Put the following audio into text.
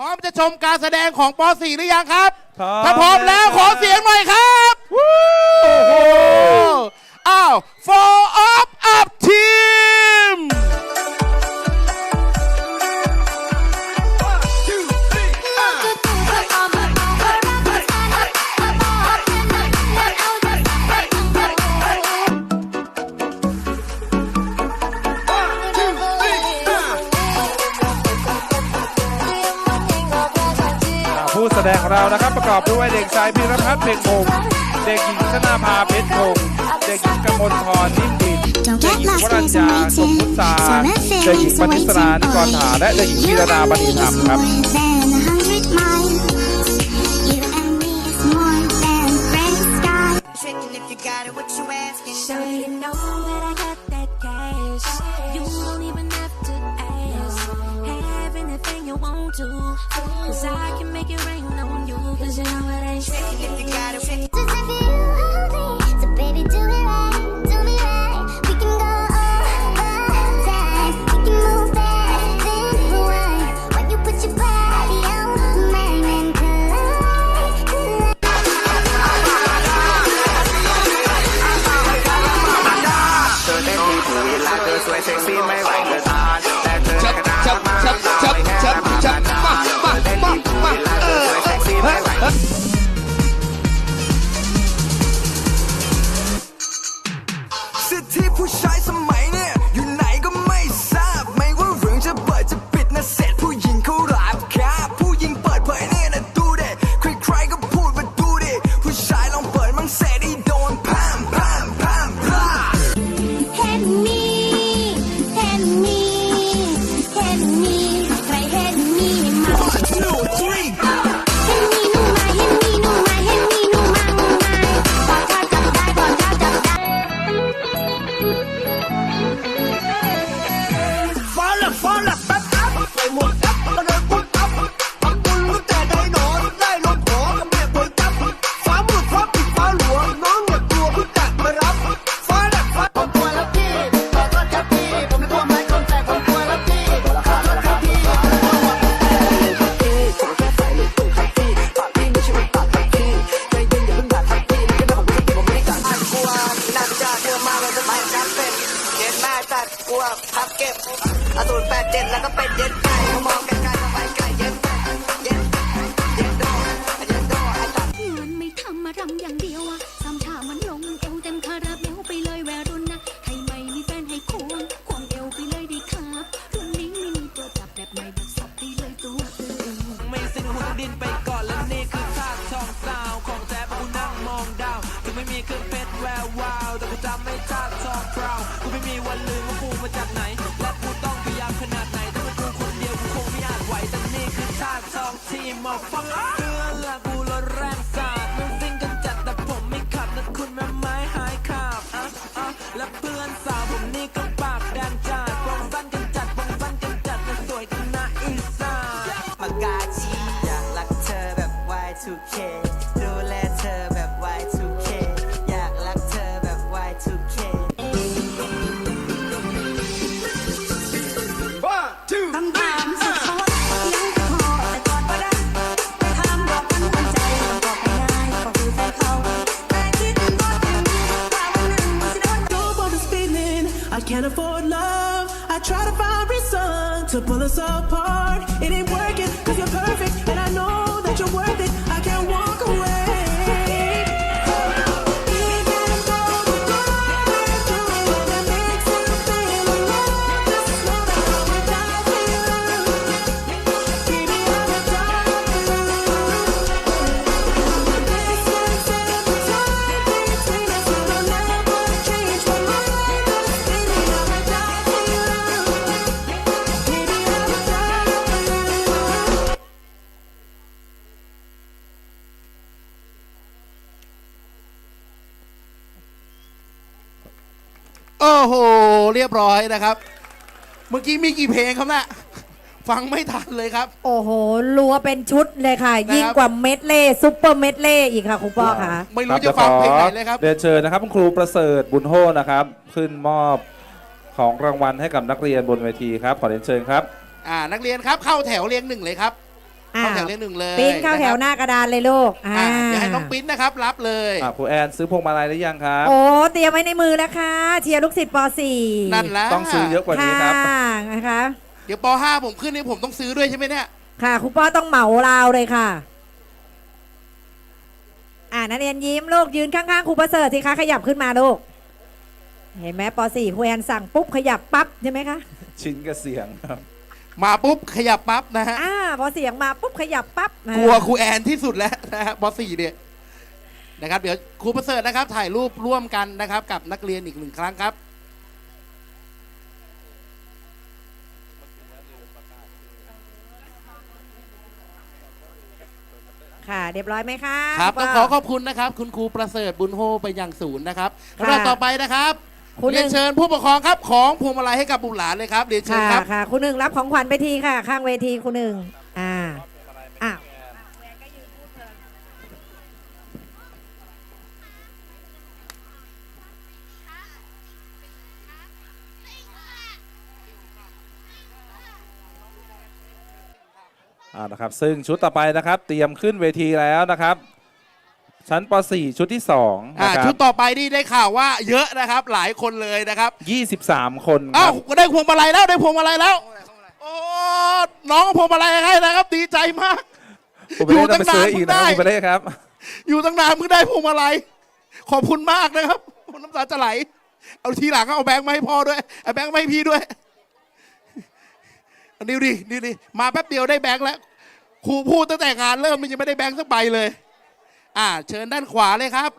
พร้อมจะชมการแสดงของป .4 หรือยังครับพร้อมถ้าพร้อมแล้วแล้วขอเสียงหน่อยครับ โอ้โห อ้าว for ดงของเรานะครับประกอบด้วยเด็กชายพีรพัฒน์เพ็งพงศ์เด็กหญิงชนาภาเพชรพงศ์เด็กหญิงกมลพรนิ่มดินเด็กหญิงวรัญญาสมพุทธาเด็กหญิงปณิสรานิกรฐาและเด็กหญิงพีรดาบดีธรรมครับ anything you want to. Cause I can make it rain on you. Cause you know it ain't Tricking if you got it, ฟ้า พับเก็บอสูรแปดเจ็ดแล้วก็เป็ดเย็นไก่มองไกลๆก็ไปไก่เย็นเป็ดเย็นเย็นโดเย็นโดไอ้ตัดมันไม่ทำมารำอย่างเดียวอะทำท่ามันลงเอวเต็มคาราเบลไปเลยแวรุ่นนะ ให้ไม่มีแฟนให้ควงควงเอวไปเลยดีครับรุ่นนี้ไม่มีตัวจับแบบไหนแบบสับไปเลยตัวอื่นไม่สิ้นหัวดินไป ทอ can't afford love. I try to find reason to pull us apart. โอ้โห เรียบร้อยนะครับ เมื่อกี้มีกี่เพลงครับนะ่ะฟังไม่ทันเลยครับ โอ้โห รัวเป็นชุดเลยค่ะ นะครับ ยิ่งกว่าเม็ดเล่ซุปเปอร์เม็ดเล่อีกค่ะคุณป้อค่ะ ไม่รู้จะฟังเพลงไหนเลยครับเรียนเชิญนะครับคุณครูประเสริฐบุญโฮนะครับ ขึ้นมอบของรางวัลให้กับนักเรียนบนเวทีครับขอเรียนเชิญครับ อ่านักเรียนครับเข้าแถวเรียงหนึ่งเลยครับอ่า เข้าแถวเลขหนึ่งเลยปิ้นเข้าแถวหนะน้ากระดานเลยลูกครับอ่าเดี๋ยวให้น้องปิ้นนะครับรับเลยอะครูแอนซื้อพวงมาลัยหรือยังครับ โอ้เตรียมไว้ในมือแล้วค่ะเชียร์ลูกศิษย์ป .4 นั่นละต้องซื้อเยอะกว่านี้ครับค่ะนะคะเดี๋ยวป .5 ผมขึ้นนี่ผมต้องซื้อด้วยใช่ไหมเนี่ยค่ะครูป้อต้องเหมาราวเลยค่ะอ่านักเรียนยิ้มลูกยืนข้างๆครูประเสริฐสิคะขยับขึ้นมาลูกเห็นไหมป .4 ครูแอนสั่งปุ๊บขยับปั๊บใช่ไหมคะชิ้นกับเสียงครับ มาปุ๊บขยับปั๊บนะฮะอ่าพอเสียงมาปุ๊บขยับปั๊บกลัวครูแอนที่สุดแล้วนะฮะป .4 เนี่ยนะครับเดี๋ยวครูประเสริฐนะครับ ถ่ายรูปร่วมกันนะครับ กับนักเรียนอีกหนึ่งครั้งครับ ค่ะ เรียบร้อยไหมคะครับณต้องป้ขอขอบคุณนะครับ คุณครูประเสริฐบุญโฮไปยังศูนย์นะครับค่ะ รอบต่อไปนะครับ คุณหนึ่เรียงนเชิญผู้ปกครองครับของพวงมาลัยให้กับบุตรหลานเลยครับเรียนเชิญค่ะครับ ค่ะ คุณหนึ่งรับของขวัญไปทีค่ะ ข้างเวทีคุณหนึ่งอ่าอ้าวอ่านะครับซึ่งชุดต่อไปนะครับ เตรียมขึ้นเวทีแล้วนะครับ ชั้นป .4 ชุดที่2อ่านะครัชุดต่อไปนี่ได้ข่าวว่าเยอะนะครับหลายคนเลยนะครับบ23 คนคอ้ารัวบได้พวงมาลัยแล้วได้พวงมาลัยแล้วโอ้น้องเอาพวงมาลัยให้นะครับ ดีใจมาก คุณไปเล่ต้องไปซื้ออยู่อีตั้กงนานนะคุณไปเล่ครับ อยู่ตั้งนานเพิ่งได้พวงมาลัยขอบคุณมากนะครับน้ำตาจะไหล เอาทีหลังก็เอาแบงค์มาให้พ่อด้วยเอาแบงค์มาให้พี่ด้วยอันนี้ดินี่ดิมาแป๊บเดียวได้แบงค์แล้วครูพูดตั้งแต่งานเริ่มมันยังไม่ได้แบงค์สักใบเลย อ่า เชิญด้านขวาเลยครับ